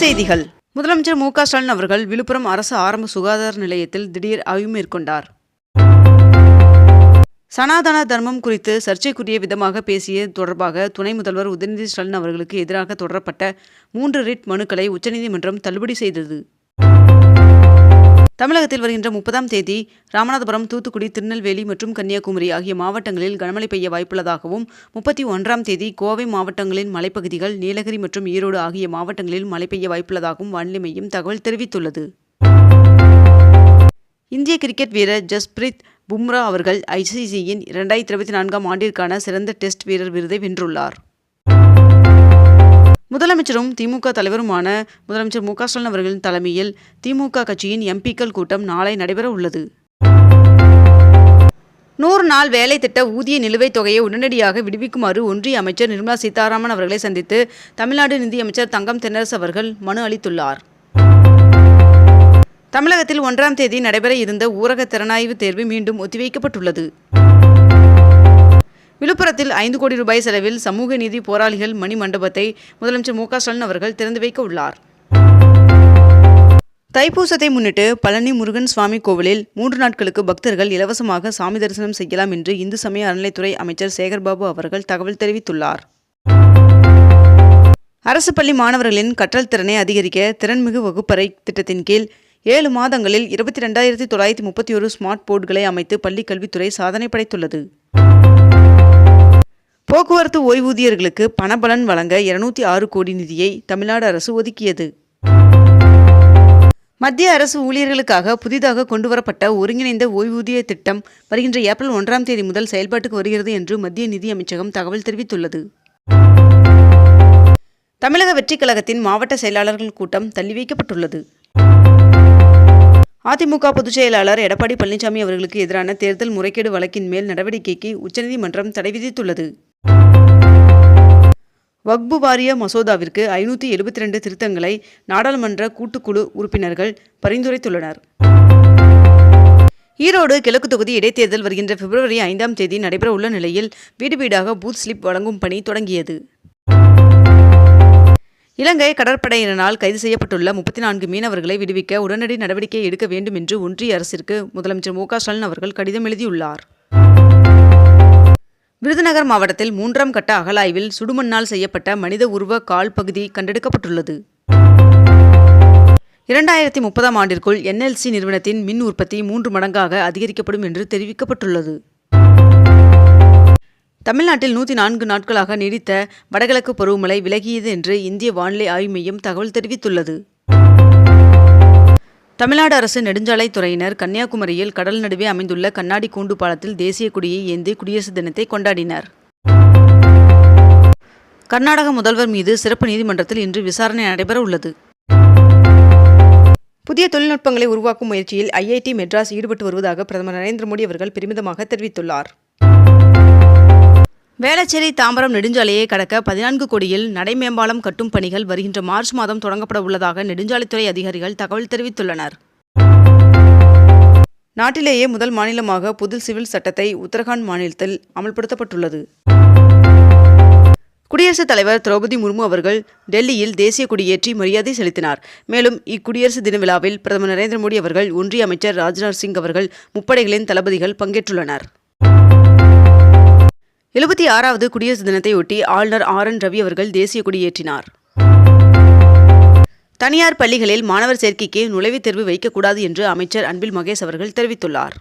செய்திகள். முதலமைச்சர் மு க ஸ்டாலின் அவர்கள் விழுப்புரம் அரசு ஆரம்ப சுகாதார நிலையத்தில் திடீர் ஆய்வு மேற்கொண்டார். சனாதன தர்மம் குறித்து சர்ச்சைக்குரிய விதமாக பேசிய தொடர்பாக துணை முதல்வர் உதயநிதி ஸ்டாலின் அவர்களுக்கு எதிராக தொடரப்பட்ட மூன்று ரிட் மனுக்களை உச்சநீதிமன்றம் தள்ளுபடி செய்தது. தமிழகத்தில் வருகின்ற முப்பதாம் தேதி ராமநாதபுரம் தூத்துக்குடி திருநெல்வேலி மற்றும் கன்னியாகுமரி ஆகிய மாவட்டங்களில் கனமழை பெய்ய வாய்ப்புள்ளதாகவும் முப்பத்தி ஒன்றாம் தேதி கோவை மாவட்டங்களின் மலைப்பகுதிகள் நீலகிரி மற்றும் ஈரோடு ஆகிய மாவட்டங்களில் மழை பெய்ய வாய்ப்புள்ளதாகவும் வானிலை மையம் தகவல் தெரிவித்துள்ளது. இந்திய கிரிக்கெட் வீரர் ஜஸ்பிரித் பும்ரா அவர்கள் ஐசிசியின் இரண்டாயிரத்தி இருபத்தி நான்காம் ஆண்டிற்கான சிறந்த டெஸ்ட் வீரர் விருதை வென்றுள்ளார். முதலமைச்சரும் திமுக தலைவருமான முதலமைச்சர் மு க ஸ்டாலின் அவர்களின் தலைமையில் திமுக கட்சியின் எம்பிக்கள் கூட்டம் நாளை நடைபெற உள்ளது. நூறு நாள் வேலை திட்ட ஊதிய நிலுவைத் தொகையை உடனடியாக விடுவிக்குமாறு ஒன்றிய அமைச்சர் நிர்மலா சீதாராமன் அவர்களை சந்தித்து தமிழ்நாடு நிதியமைச்சர் தங்கம் தென்னரசு அவர்கள் மனு அளித்துள்ளார். தமிழகத்தில் ஒன்றாம் தேதி நடைபெற இருந்த ஊரக திறனாய்வு தேர்வு மீண்டும் ஒத்திவைக்கப்பட்டுள்ளது. விழுப்புரத்தில் ஐந்து கோடி ரூபாய் செலவில் சமூக நீதி போராளிகள் மணி மண்டபத்தை முதலமைச்சர் மு ஸ்டாலின் அவர்கள் திறந்து வைக்க உள்ளார். தைப்பூசத்தை முன்னிட்டு பழனி முருகன் சுவாமி கோவிலில் மூன்று நாட்களுக்கு பக்தர்கள் இலவசமாக சாமி தரிசனம் செய்யலாம் என்று இந்து சமய அறநிலைத்துறை அமைச்சர் சேகர்பாபு அவர்கள் தகவல் தெரிவித்துள்ளார். அரசு பள்ளி மாணவர்களின் கற்றல் திறனை அதிகரிக்க திறன்மிகு வகுப்பறை திட்டத்தின் கீழ் ஏழு மாதங்களில் இருபத்தி ரெண்டாயிரத்தி தொள்ளாயிரத்தி முப்பத்தி ஒரு ஸ்மார்ட் போர்டுகளை அமைத்து பள்ளிக் கல்வித்துறை சாதனை படைத்துள்ளது. போக்குவரத்து ஓய்வூதியர்களுக்கு பணபலன் வழங்க இருநூத்தி ஆறு கோடி நிதியை தமிழ்நாடு அரசு ஒதுக்கியது. மத்திய அரசு ஊழியர்களுக்காக புதிதாக கொண்டுவரப்பட்ட ஒருங்கிணைந்த ஓய்வூதிய திட்டம் வருகின்ற ஏப்ரல் ஒன்றாம் தேதி முதல் செயல்பாட்டுக்கு வருகிறது என்று மத்திய நிதி அமைச்சகம் தகவல் தெரிவித்துள்ளது. தமிழக வெற்றிக் கழகத்தின் மாவட்ட செயலாளர்கள் கூட்டம் தள்ளி வைக்கப்பட்டுள்ளது. அதிமுக பொதுச் செயலாளர் எடப்பாடி பழனிசாமி அவர்களுக்கு எதிரான தேர்தல் முறைகேடு வழக்கின் மேல் நடவடிக்கைக்கு உச்சநீதிமன்றம் தடை விதித்துள்ளது. வக்பு வாரிய மசோதாவிற்கு ஐநூற்றி எழுபத்தி ரெண்டு திருத்தங்களை நாடாளுமன்ற கூட்டுக்குழு உறுப்பினர்கள் பரிந்துரைத்துள்ளனர். ஈரோடு கிழக்கு தொகுதி இடைத்தேர்தல் வருகின்ற பிப்ரவரி ஐந்தாம் தேதி நடைபெற உள்ள நிலையில் வீடு வீடாக பூத் ஸ்லிப் வழங்கும் பணி தொடங்கியது. இலங்கை கடற்படையினரால் கைது செய்யப்பட்டுள்ள முப்பத்தி நான்கு மீனவர்களை விடுவிக்க உடனடி நடவடிக்கை எடுக்க வேண்டும் என்று ஒன்றிய அரசிற்கு முதலமைச்சர் மு க ஸ்டாலின் அவர்கள் கடிதம் எழுதியுள்ளார். விருதுநகர் மாவட்டத்தில் மூன்றாம் கட்ட அகலாய்வில் சுடுமண்ணால் செய்யப்பட்ட மனித உருவ கால் பகுதி கண்டெடுக்கப்பட்டுள்ளது. இரண்டாயிரத்தி முப்பதாம் ஆண்டிற்குள் என்எல்சி நிறுவனத்தின் மின் உற்பத்தி மூன்று மடங்காக அதிகரிக்கப்படும் என்று தெரிவிக்கப்பட்டுள்ளது. தமிழ்நாட்டில் நூற்றி நான்கு நாட்களாக நீடித்த வடகிழக்கு பருவமழை விலகியது என்று இந்திய வானிலை ஆய்வு மையம் தகவல் தெரிவித்துள்ளது. தமிழ்நாடு அரசு நெடுஞ்சாலைத் துறையினர் கன்னியாகுமரியில் கடல் நடுவே அமைந்துள்ள கண்ணாடி கூண்டு பாலத்தில் தேசிய கொடியை ஏந்தி குடியரசு தினத்தை கொண்டாடினர். கர்நாடக முதல்வர் மீது சிறப்பு நீதிமன்றத்தில் இன்று விசாரணை நடைபெற உள்ளது. புதிய தொழில்நுட்பங்களை உருவாக்கும் முயற்சியில் ஐஐடி மெட்ராஸ் ஈடுபட்டு வருவதாக பிரதமர் நரேந்திர மோடி அவர்கள் பெருமிதமாக தெரிவித்துள்ளார். வேளச்சேரி தாம்பரம் நெடுஞ்சாலையை கடக்க பதினான்கு கோடியில் நடைமேம்பாலம் கட்டும் பணிகள் வருகின்ற மார்ச் மாதம் தொடங்கப்பட உள்ளதாக நெடுஞ்சாலைத்துறை அதிகாரிகள் தகவல் தெரிவித்துள்ளனர். நாட்டிலேயே முதல் மாநிலமாக புது சிவில் சட்டத்தை உத்தரகாண்ட் மாநிலத்தில் அமல்படுத்தப்பட்டுள்ளது. குடியரசுத் தலைவர் திரௌபதி முர்மு அவர்கள் டெல்லியில் தேசிய கொடியேற்றி மரியாதை செலுத்தினார். மேலும் இக்குடியரசு தின விழாவில் பிரதமர் நரேந்திர மோடி அவர்கள் ஒன்றிய அமைச்சர் ராஜ்நாத் சிங் அவர்கள் முப்படைகளின் தளபதிகள் பங்கேற்றுள்ளனர். எழுபத்தி ஆறாவது குடியரசு தினத்தையொட்டி ஆளுநர் ஆர் என் ரவி அவர்கள் தேசிய கொடியேற்றினார். தனியார் பள்ளிகளில் மாணவர் சேர்க்கைக்கு நுழைவுத் தேர்வு வைக்கக்கூடாது என்று அமைச்சர் அன்பில் மகேஷ் அவர்கள் தெரிவித்துள்ளார்.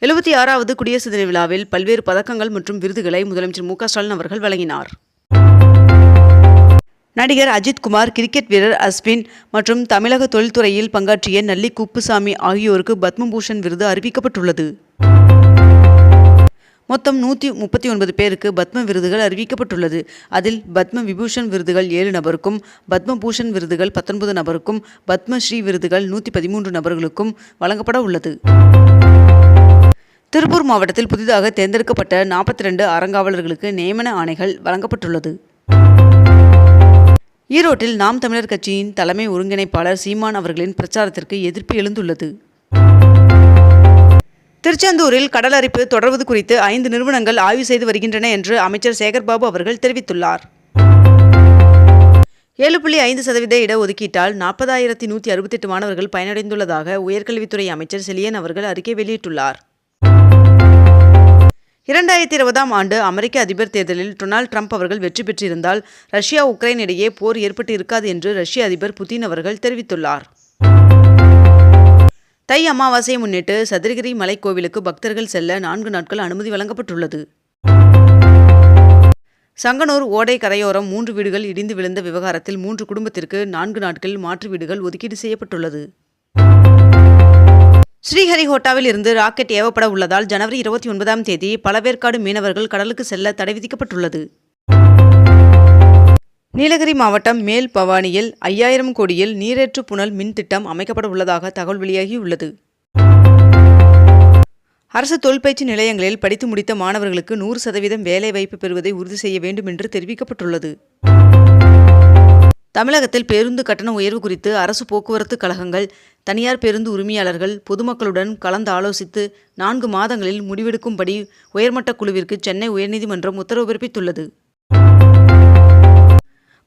எழுபத்தி ஆறாவது குடியரசு தின விழாவில் பல்வேறு பதக்கங்கள் மற்றும் விருதுகளை முதலமைச்சர் மு ஸ்டாலின் அவர்கள் வழங்கினார். நடிகர் அஜித் குமார் கிரிக்கெட் வீரர் அஸ்வின் மற்றும் தமிழக தொழில்துறையில் பங்காற்றிய நல்லி குப்புசாமி ஆகியோருக்கு பத்மபூஷன் விருது அறிவிக்கப்பட்டுள்ளது. மொத்தம் நூற்றி முப்பத்தி ஒன்பது பேருக்கு பத்ம விருதுகள் அறிவிக்கப்பட்டுள்ளது. அதில் பத்ம விபூஷன் விருதுகள் ஏழு நபருக்கும் பத்மபூஷன் விருதுகள் பத்தொன்பது நபருக்கும் பத்மஸ்ரீ விருதுகள் நூற்றி பதிமூன்று நபர்களுக்கும் வழங்கப்பட உள்ளது. திருப்பூர் மாவட்டத்தில் புதிதாக தேர்ந்தெடுக்கப்பட்ட நாற்பத்தி ரெண்டு அறங்காவலர்களுக்கு நியமன ஆணைகள் வழங்கப்பட்டுள்ளது. ஈரோட்டில் நாம் தமிழர் கட்சியின் தலைமை ஒருங்கிணைப்பாளர் சீமான் அவர்களின் பிரச்சாரத்திற்கு எதிர்ப்பு எழுந்துள்ளது. திருச்செந்தூரில் கடலரிப்பு தொடர்வது குறித்து ஐந்து நிறுவனங்கள் ஆய்வு செய்து வருகின்றன என்று அமைச்சர் சேகர்பாபு அவர்கள் தெரிவித்துள்ளார். ஏழு புள்ளி ஐந்து சதவீத இடஒதுக்கீட்டால் நாற்பதாயிரத்தி நூற்றி அறுபத்தெட்டு மாணவர்கள் பயனடைந்துள்ளதாக உயர்கல்வித்துறை அமைச்சர் செலியன் அவர்கள் அறிக்கை வெளியிட்டுள்ளார். இரண்டாயிரத்தி இருபதாம் ஆண்டு அமெரிக்க அதிபர் தேர்தலில் டொனால்ட் ட்ரம்ப் அவர்கள் வெற்றி பெற்றிருந்தால் ரஷ்யா உக்ரைன் இடையே போர் ஏற்பட்டு இருக்காது என்று ரஷ்ய அதிபர் புதின் அவர்கள் தெரிவித்துள்ளார். தை அமாவாசையை முன்னிட்டு சதுரகிரி மலைக்கோவிலுக்கு பக்தர்கள் செல்ல நான்கு நாட்கள் அனுமதி வழங்கப்பட்டுள்ளது. சங்கனூர் ஓடை கரையோரம் மூன்று வீடுகள் இடிந்து விழுந்த விவகாரத்தில் மூன்று குடும்பத்திற்கு நான்கு நாட்களில் மாற்று வீடுகள் ஒதுக்கீடு செய்யப்பட்டுள்ளது. ஸ்ரீஹரிகோட்டாவில் இருந்து ராக்கெட் ஏவப்பட உள்ளதால் ஜனவரி இருபத்தி ஒன்பதாம் தேதி பலவேற்காடு மீனவர்கள் கடலுக்கு செல்ல தடை விதிக்கப்பட்டுள்ளது. நீலகிரி மாவட்டம் மேல் பவானியில் ஐயாயிரம் கோடியில் நீரேற்று புனல் மின் திட்டம் அமைக்கப்பட உள்ளதாக தகவல் வெளியாகியுள்ளது. அரசு தொழிற்பயிற்சி நிலையங்களில் படித்து முடித்த மாணவர்களுக்கு நூறு சதவீதம் வேலைவாய்ப்பு பெறுவதை உறுதி செய்ய வேண்டும் என்று தெரிவிக்கப்பட்டுள்ளது. தமிழகத்தில் பேருந்து கட்டண உயர்வு குறித்து அரசு போக்குவரத்து கழகங்கள் தனியார் பேருந்து உரிமையாளர்கள் பொதுமக்களுடன் கலந்து ஆலோசித்து நான்கு மாதங்களில் முடிவெடுக்கும்படி உயர்மட்ட குழுவிற்கு சென்னை உயர்நீதிமன்றம் உத்தரவு பிறப்பித்துள்ளது.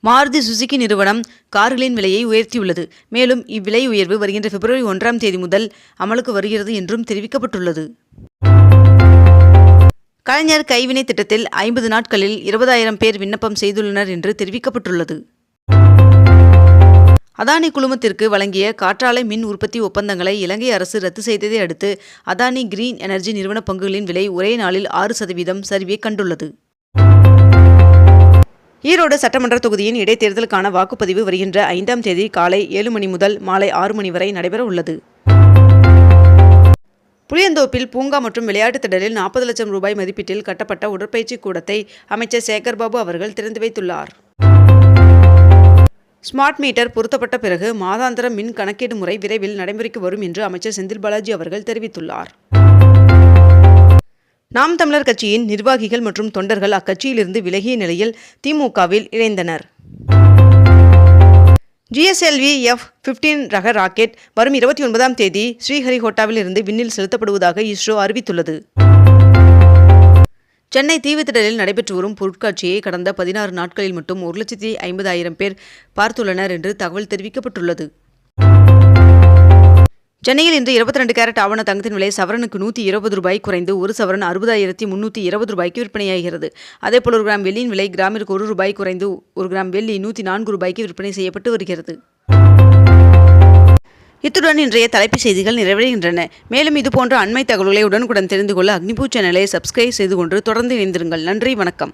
மாருதி சுசுகி நிறுவனம் கார்களின் விலையை உயர்த்தியுள்ளது. மேலும் இவ்விலை உயர்வு வருகின்ற பிப்ரவரி ஒன்றாம் தேதி முதல் அமலுக்கு வருகிறது என்றும் தெரிவிக்கப்பட்டுள்ளது. கலைஞர் கைவினை திட்டத்தில் ஐம்பது நாட்களில் இருபதாயிரம் பேர் விண்ணப்பம் செய்துள்ளனர் என்று தெரிவிக்கப்பட்டுள்ளது. அதானி குழுமத்திற்கு வழங்கிய காற்றாலை மின் உற்பத்தி ஒப்பந்தங்களை இலங்கை அரசு ரத்து செய்ததை அடுத்து அதானி கிரீன் எனர்ஜி நிறுவன பங்குகளின் விலை ஒரே நாளில் ஆறு சதவீதம் சரிவை கண்டுள்ளது. ஈரோடு சட்டமன்ற தொகுதியின் இடைத்தேர்தலுக்கான வாக்குப்பதிவு வருகின்ற ஐந்தாம் தேதி காலை ஏழு மணி முதல் மாலை ஆறு மணி வரை நடைபெற உள்ளது. புளியந்தோப்பில் பூங்கா மற்றும் விளையாட்டுத் திடலில் நாற்பது லட்சம் ரூபாய் மதிப்பீட்டில் கட்டப்பட்ட உடற்பயிற்சி கூடத்தை அமைச்சர் சேகர்பாபு அவர்கள் திறந்து வைத்துள்ளார். ஸ்மார்ட் மீட்டர் பொருத்தப்பட்ட பிறகு மாதாந்திர மின் கணக்கீடு முறை விரைவில் நடைமுறைக்கு வரும் என்று அமைச்சர் செந்தில் பாலாஜி அவர்கள் தெரிவித்துள்ளார். நாம் தமிழர் கட்சியின் நிர்வாகிகள் மற்றும் தொண்டர்கள் அக்கட்சியிலிருந்து விலகிய நிலையில் திமுகவில் இணைந்தனர். ஜிஎஸ்எல்வி எஃப் பிப்டீன் ரக ராக்கெட் வரும் இருபத்தி ஒன்பதாம் தேதி ஸ்ரீஹரிகோட்டாவில் இருந்து விண்ணில் செலுத்தப்படுவதாக இஸ்ரோ அறிவித்துள்ளது. சென்னை தீவுத்திடலில் நடைபெற்று வரும் பொருட்காட்சியை கடந்த பதினாறு நாட்களில் மட்டும் ஒரு லட்சத்தி ஐம்பதாயிரம் பேர் பார்த்துள்ளனர் என்று தகவல் தெரிவிக்கப்பட்டுள்ளது. சென்னையில் இன்று இருபத்தி ரெண்டு கேரட் ஆவண தங்கத்தின் விலை சவரனுக்கு நூற்றி இருபது ரூபாய் குறைந்து ஒரு சவரன் அறுபதாயிரத்தி முன்னூற்றி இருபது ரூபாய்க்கு விற்பனையாகிறது. அதேபோல் ஒரு கிராம் வெள்ளியின் விலை கிராமிற்கு ஒரு ரூபாய் குறைந்து ஒரு கிராம் வெள்ளி நூற்றி நான்கு ரூபாய்க்கு விற்பனை செய்யப்பட்டு வருகிறது. இத்துடன் இன்றைய தலைப்புச் செய்திகள் நிறைவடைகின்றன. மேலும் இதுபோன்ற அண்மை தகவல்களை உடனுக்குடன் தெரிந்து கொள்ள அக்னிபூ சேனலை சப்ஸ்கிரைப் செய்து கொண்டு தொடர்ந்து இணைந்திருங்கள். நன்றி வணக்கம்.